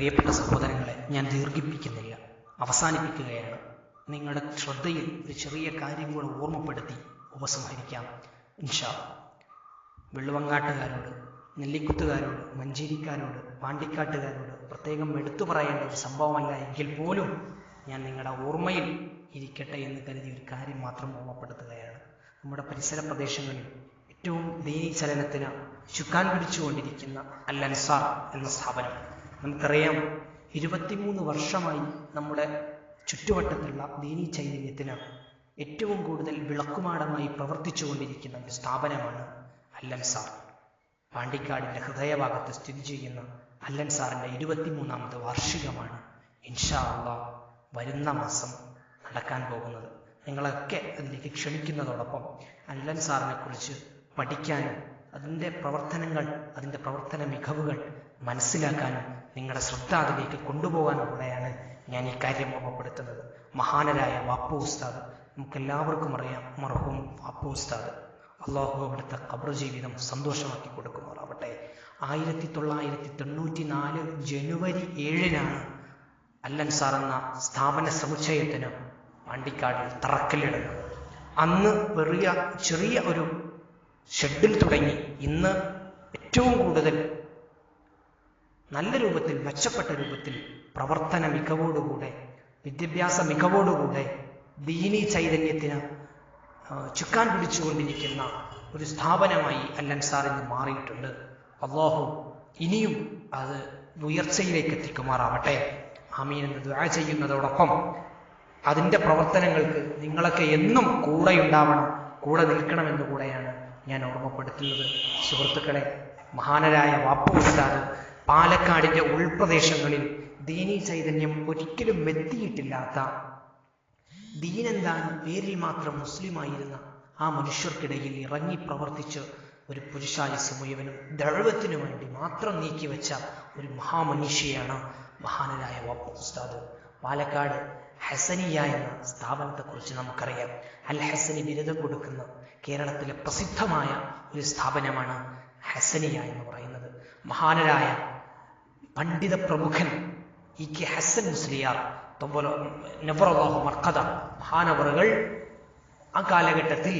പ്രിയപ്പെട്ട സഹോദരങ്ങളെ ഞാൻ ദീർഘിപ്പിക്കുന്നില്ല. അവസാനിപ്പിക്കുകയാണ്. നിങ്ങളുടെ ശ്രദ്ധയിൽ ഒരു ചെറിയ കാര്യം കൂടെ ഓർമ്മപ്പെടുത്തി ഉപസംഹരിക്കാം. ഇൻഷാ വെള്ളുവങ്ങാട്ടുകാരോട് നെല്ലിക്കുത്തുകാരോട് മഞ്ചേരിക്കാരോട് പാണ്ടിക്കാട്ടുകാരോട് പ്രത്യേകം എടുത്തു പറയേണ്ട ഒരു സംഭവമല്ല എങ്കിൽ പോലും ഞാൻ നിങ്ങളുടെ ഓർമ്മയിൽ ഇരിക്കട്ടെ എന്ന് കരുതി ഒരു കാര്യം മാത്രം ഓർമ്മപ്പെടുത്തുകയാണ്. നമ്മുടെ പരിസര പ്രദേശങ്ങളിൽ ഏറ്റവും ദീനീചലനത്തിന് ചുക്കാൻ പിടിച്ചുകൊണ്ടിരിക്കുന്ന അൽ അൻസാർ എന്ന സ്ഥാപനം. നമുക്കറിയാം ഇരുപത്തിമൂന്ന് വർഷമായി നമ്മുടെ ചുറ്റുവട്ടത്തുള്ള ദീനീ ചൈതന്യത്തിന് ഏറ്റവും കൂടുതൽ വിളക്കുമാടമായി പ്രവർത്തിച്ചു കൊണ്ടിരിക്കുന്ന ഒരു സ്ഥാപനമാണ് അല്ലൻസാർ പാണ്ടിക്കാടിന്റെ ഹൃദയഭാഗത്ത് സ്ഥിതി ചെയ്യുന്ന അല്ലൻ അല്ലൻസാറിന്റെ ഇരുപത്തിമൂന്നാമത് വാർഷികമാണ് ഇൻഷാ വരുന്ന മാസം നടക്കാൻ പോകുന്നത്. നിങ്ങളൊക്കെ അതിലേക്ക് ക്ഷണിക്കുന്നതോടൊപ്പം അല്ലൻസാറിനെ കുറിച്ച് പഠിക്കാനും അതിന്റെ പ്രവർത്തനങ്ങൾ അതിന്റെ പ്രവർത്തന മികവുകൾ മനസ്സിലാക്കാനും നിങ്ങളുടെ ശ്രദ്ധ അതിലേക്ക് കൊണ്ടുപോകാനുള്ളതാണ് ഞാൻ ഈ കാര്യം ഓർമ്മപ്പെടുത്തുന്നത്. മഹാനരായ വാപ്പു ഉസ്താദ്. നമുക്കെല്ലാവർക്കും അറിയാം മർഹൂം വാപ്പു ഉസ്താദ്. അള്ളാഹു അവിടുത്തെ ഖബർ ജീവിതം സന്തോഷമാക്കി കൊടുക്കുമാറാവട്ടെ. ആയിരത്തി തൊള്ളായിരത്തി തൊണ്ണൂറ്റി നാല് ജനുവരി ഏഴിനാണ് അല്ലൻസാർ എന്ന സ്ഥാപന സമുച്ചയത്തിന് പാണ്ടിക്കാടിൽ തറക്കല്ലിടുന്നത്. അന്ന് വെറിയ ചെറിയ ഒരു ഷെഡിൽ തുടങ്ങി. ഇന്ന് ഏറ്റവും കൂടുതൽ നല്ല രൂപത്തിൽ മെച്ചപ്പെട്ട രൂപത്തിൽ പ്രവർത്തന മികവോടുകൂടെ വിദ്യാഭ്യാസ മികവോടുകൂടെ ദീനി ചൈതന്യത്തിന് ചുക്കാൻ പിടിച്ചുകൊണ്ടിരിക്കുന്ന ഒരു സ്ഥാപനമായി അല്ലൻസാർ ഇന്ന് മാറിയിട്ടുണ്ട്. അള്ളാഹു ഇനിയും അത് ഉയർച്ചയിലേക്ക് എത്തിക്കുമാറാവട്ടെ. ആമീൻ എന്ന് ദുആ ചെയ്യുന്നതോടൊപ്പം അതിന്റെ പ്രവർത്തനങ്ങൾക്ക് നിങ്ങളൊക്കെ എന്നും കൂടെ ഉണ്ടാവണം കൂടെ നിൽക്കണമെന്ന് കൂടെയാണ് ഞാൻ ഓർമ്മപ്പെടുത്തുന്നത്. സുഹൃത്തുക്കളെ മഹാനരായ വാപ്പു ഉസ്താദ് പാലക്കാടിന്റെ ഉൾപ്രദേശങ്ങളിൽ ദീനി ചൈതന്യം ഒരിക്കലും എത്തിയിട്ടില്ലാത്ത ദീനെന്താണ് പേരിൽ മാത്രം മുസ്ലിമായിരുന്ന ആ മനുഷ്യർക്കിടയിൽ ഇറങ്ങി പ്രവർത്തിച്ച് ഒരു പുരുഷായുസ് മുഴുവനും ദഴവത്തിനു വേണ്ടി മാത്രം നീക്കിവെച്ച ഒരു മഹാമനുഷ്യയാണ് മഹാനരായ ഉസ്താദ്. പാലക്കാട് ഹസനിയ എന്ന സ്ഥാപനത്തെക്കുറിച്ച് നമുക്കറിയാം. അൽ ഹസനി ബിരുദം കൊടുക്കുന്ന കേരളത്തിലെ പ്രസിദ്ധമായ ഒരു സ്ഥാപനമാണ് ഹസനിയ എന്ന് പറയുന്നത്. മഹാനരായ പണ്ഡിത പ്രമുഖൻ ഇ കെ ഹസൻ മുസ്ലിയാർ മർക്കത മഹാനവറുകൾ. ആ കാലഘട്ടത്തിൽ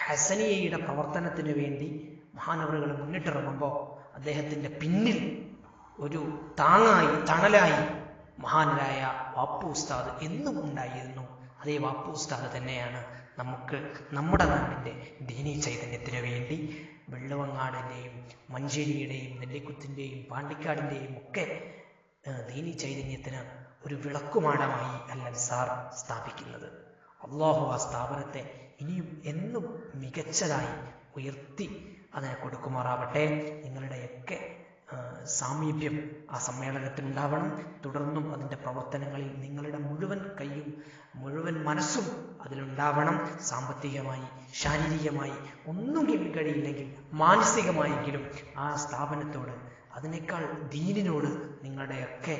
ഹസനിയയുടെ പ്രവർത്തനത്തിന് വേണ്ടി മഹാനവറുകൾ മുന്നിട്ടിറങ്ങുമ്പോൾ അദ്ദേഹത്തിന്റെ പിന്നിൽ ഒരു താങ്ങായി തണലായി മഹാനരായ വാപ്പു ഉസ്താദ് എന്നും ഉണ്ടായിരുന്നു. അതേ വാപ്പു ഉസ്താദ് തന്നെയാണ് നമുക്ക് നമ്മുടെ നാടിന്റെ ദീനീ ചൈതന്യത്തിന് വേണ്ടി വെള്ളുവങ്ങാടിന്റെയും മഞ്ചേരിയുടെയും നെല്ലിക്കുത്തിന്റെയും പാണ്ടിക്കാടിന്റെയും ഒക്കെ ദീനി ചൈതന്യത്തിന് ഒരു വിളക്കുമാടമായി അൽ അൻസാർ സ്ഥാപിക്കുന്നത്. അള്ളാഹു ആ സ്ഥാപനത്തെ ഇനിയും എന്നും മികച്ചതായി ഉയർത്തി അതിനെ കൊടുക്കുമാറാവട്ടെ. നിങ്ങളുടെയൊക്കെ സാമീപ്യം ആ സമ്മേളനത്തിൽ ഉണ്ടാവണം തുടർന്നും അതിന്റെ പ്രവർത്തനങ്ങളിൽ നിങ്ങളുടെ മുഴുവൻ കൈയും മുഴുവൻ മനസ്സും അതിലുണ്ടാവണം. സാമ്പത്തികമായി ശാരീരികമായി ഒന്നും കഴിയില്ലെങ്കിൽ മാനസികമായെങ്കിലും ആ സ്ഥാപനത്തോട് അതിനേക്കാൾ ദീനിനോട് നിങ്ങളുടെയൊക്കെ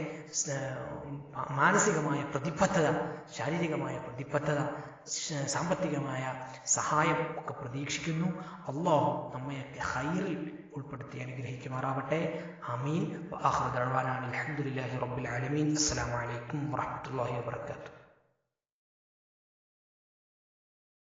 മാനസികമായ പ്രതിബദ്ധത ശാരീരികമായ പ്രതിബദ്ധത സാമ്പത്തികമായ സഹായം ഒക്കെ പ്രതീക്ഷിക്കുന്നു. അള്ളാഹു നമ്മയൊക്കെ ഹൈറിൽ ഉൾപ്പെടുത്തി അനുഗ്രഹിക്കുമാറാവട്ടെ. അമീൻ അലഹമുല്ലാഹി റബ്ബിൽ ആലമീൻ. അസ്സലാമു അലൈക്കും വാഹമത്തല്ലാഹി വബറകാതുഹു.